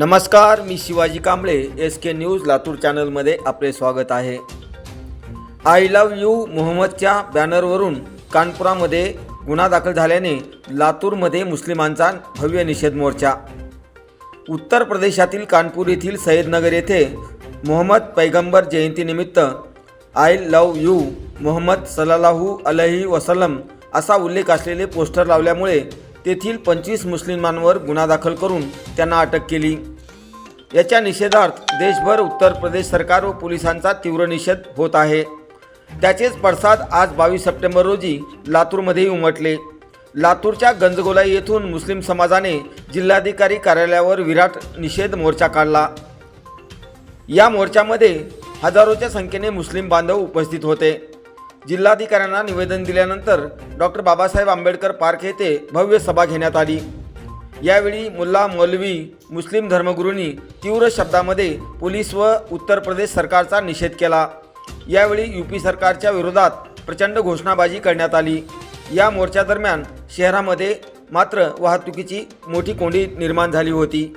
नमस्कार मी Shivaji Kamble S K news Latur चॅनलमध्ये आपले स्वागत आहे. आय लव्ह यू मोहम्मदच्या बॅनरवरून कानपुरामध्ये गुन्हा दाखल झाल्याने लातूरमध्ये मुस्लिमांचा भव्य निषेध मोर्चा. उत्तर प्रदेशातील कानपूर येथील सय्यदनगर येथे मोहम्मद पैगंबर जयंतीनिमित्त आय लव्ह यू मोहम्मद सल्लाहू अलही वसलम असा उल्लेख असलेले पोस्टर लावल्यामुळे तेथील पंचवीस मुस्लिमांवर गुन्हा दाखल करून त्यांना अटक केली. याच्या निषेधार्थ देशभर उत्तर प्रदेश सरकार व पोलिसांचा तीव्र निषेध होत आहे. त्याचेच पडसाद आज बावीस सप्टेंबर रोजी लातूरमध्येही उमटले. लातूरच्या गंजगोलाई येथून मुस्लिम समाजाने जिल्हाधिकारी कार्यालयावर विराट निषेध मोर्चा काढला. या मोर्चामध्ये हजारोच्या संख्येने मुस्लिम बांधव उपस्थित होते. जिल्हाधिकाऱ्यांना निवेदन दिल्यानंतर डॉक्टर बाबासाहेब आंबेडकर पार्क येथे भव्य सभा घेण्यात आली. यावेळी मुल्ला मौलवी मुस्लिम धर्मगुरूंनी तीव्र शब्दामध्ये पोलीस व उत्तर प्रदेश सरकारचा निषेध केला. यावेळी यूपी सरकारच्या विरोधात प्रचंड घोषणाबाजी करण्यात आली. या मोर्चादरम्यान शहरामध्ये मात्र वाहतुकीची मोठी कोंडी निर्माण झाली होती.